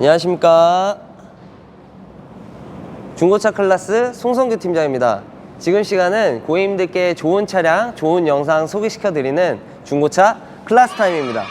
안녕하십니까. 중고차 클래스 송성규 팀장입니다. 지금 시간은 고객님들께 좋은 차량, 좋은 영상 소개시켜드리는 중고차 클래스 타임입니다.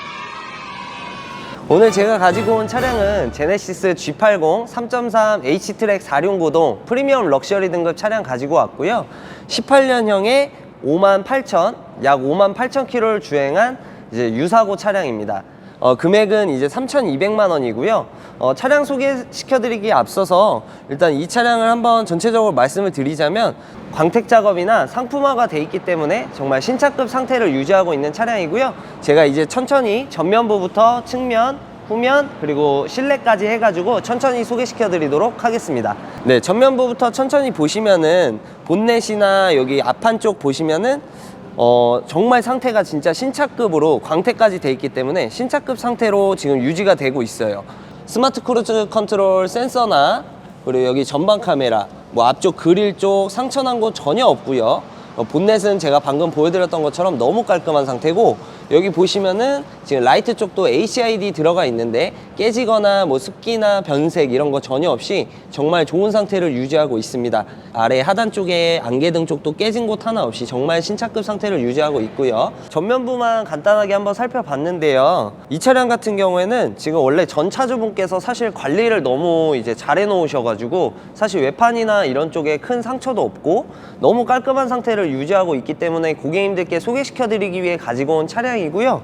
오늘 제가 가지고 온 차량은 제네시스 G80 3.3 H트랙 4륜구동 프리미엄 럭셔리 등급 차량 가지고 왔고요. 18년형의 5만 8천, 약 5만 8천 킬로를 주행한 이제 유사고 차량입니다. 어, 금액은 이제 3,200만 원이고요. 어, 차량 소개시켜드리기에 앞서서 일단 이 차량을 한번 전체적으로 말씀을 드리자면 광택 작업이나 상품화가 돼 있기 때문에 정말 신차급 상태를 유지하고 있는 차량이고요. 제가 이제 천천히 전면부부터 측면, 후면 그리고 실내까지 해가지고 천천히 소개시켜 드리도록 하겠습니다. 네, 전면부부터 천천히 보시면은 본넷이나 여기 앞판 쪽 보시면은 어, 정말 상태가 진짜 신차급으로 광택까지 돼 있기 때문에 신차급 상태로 지금 유지가 되고 있어요. 스마트 크루즈 컨트롤 센서나 그리고 여기 전방 카메라, 뭐 앞쪽 그릴 쪽 상처난 곳 전혀 없고요. 어, 본넷은 제가 방금 보여드렸던 것처럼 너무 깔끔한 상태고 여기 보시면은 지금 라이트 쪽도 HID 들어가 있는데 깨지거나 뭐 습기나 변색 이런 거 전혀 없이 정말 좋은 상태를 유지하고 있습니다. 아래 하단 쪽에 안개등 쪽도 깨진 곳 하나 없이 정말 신차급 상태를 유지하고 있고요. 전면부만 간단하게 한번 살펴봤는데요. 이 차량 같은 경우에는 지금 원래 전 차주분께서 사실 관리를 너무 이제 잘 해 놓으셔가지고 사실 외판이나 이런 쪽에 큰 상처도 없고 너무 깔끔한 상태를 유지하고 있기 때문에 고객님들께 소개시켜드리기 위해 가지고 온 차량이 고요.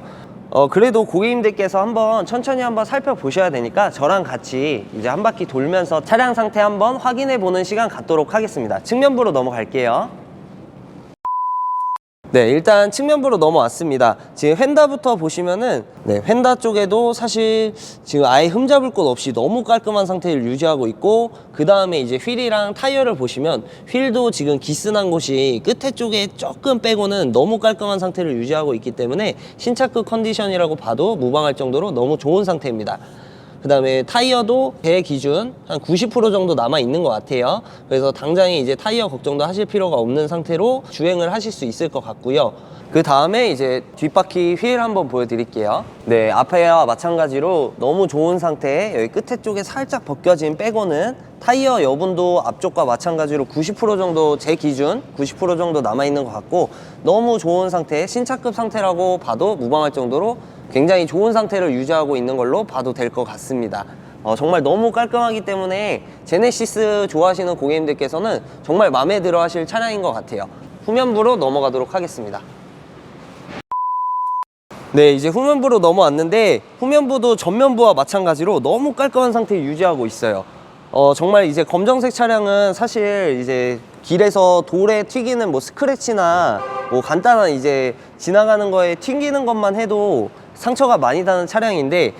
어, 그래도 고객님들께서 한번 천천히 한번 살펴보셔야 되니까 저랑 같이 이제 한 바퀴 돌면서 차량 상태 한번 확인해 보는 시간 갖도록 하겠습니다. 측면부로 넘어갈게요. 네, 일단 측면부로 넘어왔습니다. 지금 휀다부터 보시면은 네, 휀다 쪽에도 사실 지금 아예 흠잡을 곳 없이 너무 깔끔한 상태를 유지하고 있고 그 다음에 이제 휠이랑 타이어를 보시면 휠도 지금 기스난 곳이 끝에 쪽에 조금 빼고는 너무 깔끔한 상태를 유지하고 있기 때문에 신차급 컨디션이라고 봐도 무방할 정도로 너무 좋은 상태입니다. 그 다음에 타이어도 배 기준 한 90% 정도 남아 있는 것 같아요. 그래서 당장에 이제 타이어 걱정도 하실 필요가 없는 상태로 주행을 하실 수 있을 것 같고요. 그 다음에 이제 뒷바퀴 휠 한번 보여드릴게요. 네, 앞에와 마찬가지로 너무 좋은 상태에 여기 끝에 쪽에 살짝 벗겨진 빼고는 타이어 여분도 앞쪽과 마찬가지로 90% 정도 제 기준 90% 정도 남아 있는 것 같고 너무 좋은 상태, 신차급 상태라고 봐도 무방할 정도로 굉장히 좋은 상태를 유지하고 있는 걸로 봐도 될 것 같습니다. 어, 정말 너무 깔끔하기 때문에 제네시스 좋아하시는 고객님들께서는 정말 마음에 들어 하실 차량인 것 같아요. 후면부로 넘어가도록 하겠습니다. 네, 이제 후면부로 넘어왔는데 후면부도 전면부와 마찬가지로 너무 깔끔한 상태 유지하고 있어요. 어, 정말 이제 검정색 차량은 사실 이제 길에서 돌에 튀기는 뭐 스크래치나 뭐 간단한 이제 지나가는 거에 튕기는 것만 해도 상처가 많이 나는 차량인데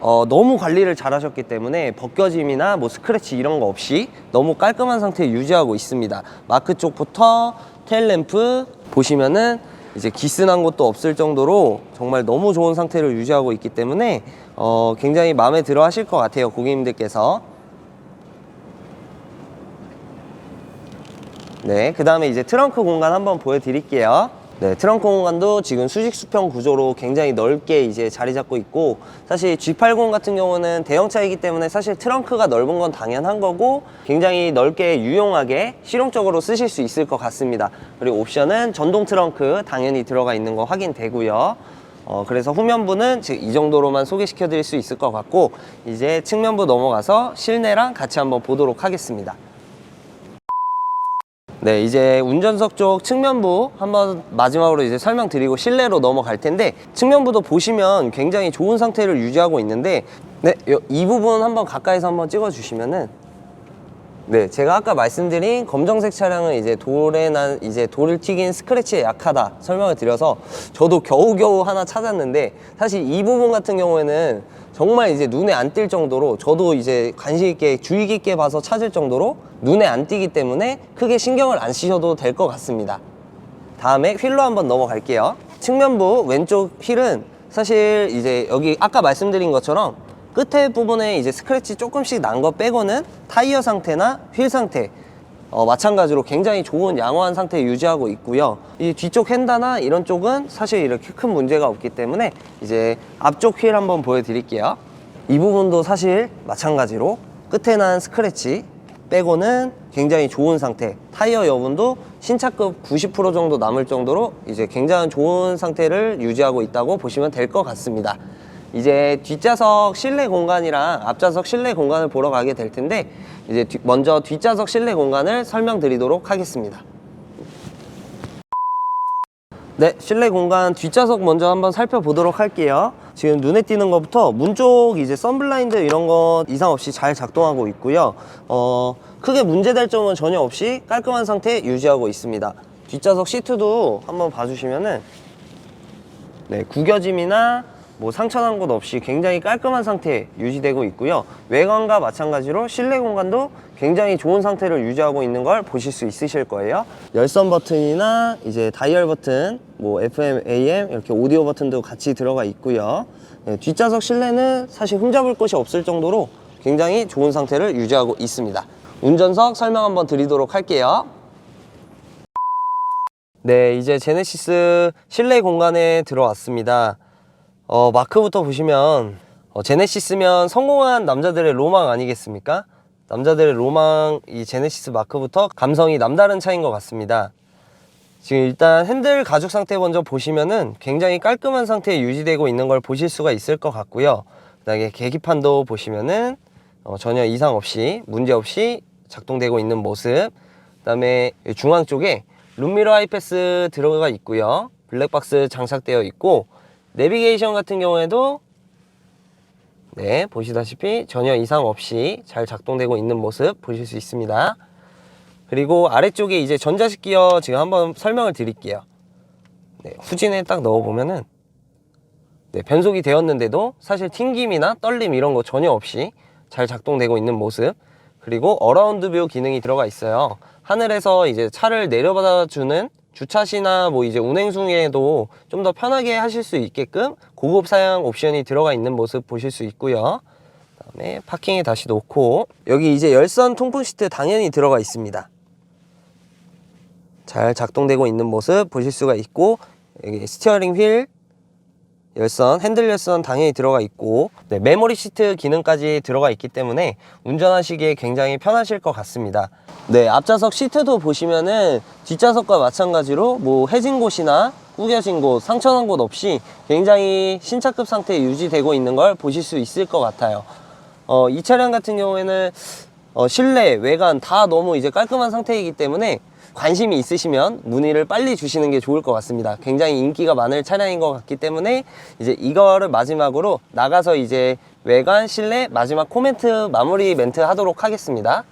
어, 너무 관리를 잘 하셨기 때문에 벗겨짐이나 뭐 스크래치 이런 거 없이 너무 깔끔한 상태 유지하고 있습니다. 마크 쪽부터 테일램프 보시면은 이제 기스난 것도 없을 정도로 정말 너무 좋은 상태를 유지하고 있기 때문에 어, 굉장히 마음에 들어 하실 것 같아요. 고객님들께서. 네, 그 다음에 이제 트렁크 공간 한번 보여드릴게요. 네, 트렁크 공간도 지금 수직 수평 구조로 굉장히 넓게 이제 자리 잡고 있고 사실 G80 같은 경우는 대형차이기 때문에 사실 트렁크가 넓은 건 당연한 거고 굉장히 넓게 유용하게 실용적으로 쓰실 수 있을 것 같습니다. 그리고 옵션은 전동 트렁크 당연히 들어가 있는 거 확인되고요. 어, 그래서 후면부는 지금 이 정도로만 소개시켜 드릴 수 있을 것 같고 이제 측면부 넘어가서 실내랑 같이 한번 보도록 하겠습니다. 네, 이제 운전석 쪽 측면부 한번 마지막으로 이제 설명드리고 실내로 넘어갈 텐데 측면부도 보시면 굉장히 좋은 상태를 유지하고 있는데 네, 요- 이 부분 한번 가까이서 한번 찍어 주시면은 네, 제가 아까 말씀드린 검정색 차량은 이제 돌에 난 이제 돌을 튀긴 스크래치에 약하다 설명을 드려서 저도 겨우겨우 하나 찾았는데 사실 이 부분 같은 경우에는 정말 이제 눈에 안 띌 정도로 저도 이제 관심 있게 주의 깊게 봐서 찾을 정도로 눈에 안 띄기 때문에 크게 신경을 안 쓰셔도 될 것 같습니다. 다음에 휠로 한번 넘어갈게요. 측면부 왼쪽 휠은 사실 이제 여기 아까 말씀드린 것처럼 끝에 부분에 이제 스크래치 조금씩 난 거 빼고는 타이어 상태나 휠 상태 어, 마찬가지로 굉장히 좋은 양호한 상태 유지하고 있고요. 이 뒤쪽 휀다나 이런 쪽은 사실 이렇게 큰 문제가 없기 때문에 이제 앞쪽 휠 한번 보여드릴게요. 이 부분도 사실 마찬가지로 끝에 난 스크래치 빼고는 굉장히 좋은 상태. 타이어 여분도 신차급 90% 정도 남을 정도로 이제 굉장히 좋은 상태를 유지하고 있다고 보시면 될 것 같습니다. 이제 뒷좌석 실내 공간이랑 앞좌석 실내 공간을 보러 가게 될 텐데 이제 뒤- 먼저 뒷좌석 실내 공간을 설명드리도록 하겠습니다. 네, 실내 공간 뒷좌석 먼저 한번 살펴보도록 할게요. 지금 눈에 띄는 것부터 문 쪽 이제 썬블라인드 이런 거 이상 없이 잘 작동하고 있고요. 어, 크게 문제될 점은 전혀 없이 깔끔한 상태 유지하고 있습니다. 뒷좌석 시트도 한번 봐주시면은 네, 구겨짐이나 뭐 상처난 곳 없이 굉장히 깔끔한 상태 유지되고 있고요. 외관과 마찬가지로 실내 공간도 굉장히 좋은 상태를 유지하고 있는 걸 보실 수 있으실 거예요. 열선 버튼이나 이제 다이얼 버튼, 뭐 FM, AM 이렇게 오디오 버튼도 같이 들어가 있고요. 네, 뒷좌석 실내는 사실 흠잡을 곳이 없을 정도로 굉장히 좋은 상태를 유지하고 있습니다. 운전석 설명 한번 드리도록 할게요. 네, 이제 제네시스 실내 공간에 들어왔습니다. 어, 마크부터 보시면 어, 제네시스면 성공한 남자들의 로망 아니겠습니까? 남자들의 로망 이 제네시스 마크부터 감성이 남다른 차인 것 같습니다. 지금 일단 핸들 가죽 상태 먼저 보시면은 굉장히 깔끔한 상태에 유지되고 있는 걸 보실 수가 있을 것 같고요. 그다음에 계기판도 보시면은 어, 전혀 이상 없이 문제 없이 작동되고 있는 모습. 그다음에 이 중앙 쪽에 룸미러 하이패스 들어가 있고요. 블랙박스 장착되어 있고 내비게이션 같은 경우에도 네 보시다시피 전혀 이상 없이 잘 작동되고 있는 모습 보실 수 있습니다. 그리고 아래쪽에 이제 전자식 기어 지금 한번 설명을 드릴게요. 네, 후진에 딱 넣어보면은 네, 변속이 되었는데도 사실 튕김이나 떨림 이런 거 전혀 없이 잘 작동되고 있는 모습 그리고 어라운드 뷰 기능이 들어가 있어요. 하늘에서 이제 차를 내려받아 주는 주차시나 뭐 이제 운행 중에도 좀 더 편하게 하실 수 있게끔 고급 사양 옵션이 들어가 있는 모습 보실 수 있고요. 그다음에 파킹에 다시 놓고 여기 이제 열선 통풍 시트 당연히 들어가 있습니다. 잘 작동되고 있는 모습 보실 수가 있고 여기 스티어링 휠 열선, 핸들 열선 당연히 들어가 있고 네, 메모리 시트 기능까지 들어가 있기 때문에 운전하시기에 굉장히 편하실 것 같습니다. 네, 앞좌석 시트도 보시면은 뒷좌석과 마찬가지로 뭐 해진 곳이나 구겨진 곳, 상처난 곳 없이 굉장히 신차급 상태에 유지되고 있는 걸 보실 수 있을 것 같아요. 어, 이 차량 같은 경우에는 어, 실내, 외관 다 너무 이제 깔끔한 상태이기 때문에 관심이 있으시면 문의를 빨리 주시는 게 좋을 것 같습니다. 굉장히 인기가 많을 차량인 것 같기 때문에 이제 이거를 마지막으로 나가서 이제 외관, 실내 마지막 코멘트 마무리 멘트 하도록 하겠습니다.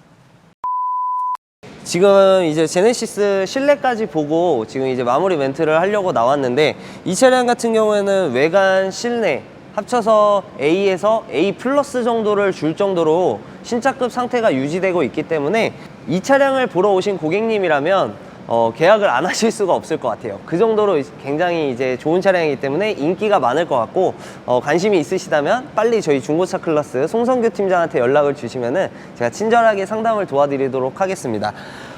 지금 이제 제네시스 실내까지 보고 지금 이제 마무리 멘트를 하려고 나왔는데 이 차량 같은 경우에는 외관 실내 합쳐서 A에서 A 플러스 정도를 줄 정도로 신차급 상태가 유지되고 있기 때문에 이 차량을 보러 오신 고객님이라면 어, 계약을 안 하실 수가 없을 것 같아요. 그 정도로 굉장히 이제 좋은 차량이기 때문에 인기가 많을 것 같고 어, 관심이 있으시다면 빨리 저희 중고차 클래스 송성규 팀장한테 연락을 주시면은 제가 친절하게 상담을 도와드리도록 하겠습니다.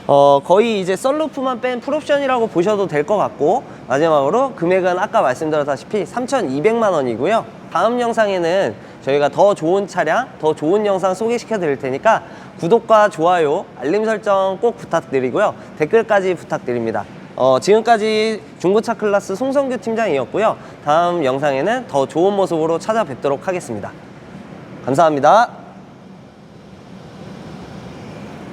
어, 거의 이제 썰루프만 뺀 풀옵션이라고 보셔도 될 것 같고 마지막으로 금액은 아까 말씀드렸다시피 3,200만 원이고요. 다음 영상에는 저희가 더 좋은 차량, 더 좋은 영상 소개시켜 드릴 테니까 구독과 좋아요, 알림 설정 꼭 부탁드리고요. 댓글까지 부탁드립니다. 어, 지금까지 중고차 클래스 송성규 팀장이었고요. 다음 영상에는 더 좋은 모습으로 찾아뵙도록 하겠습니다. 감사합니다.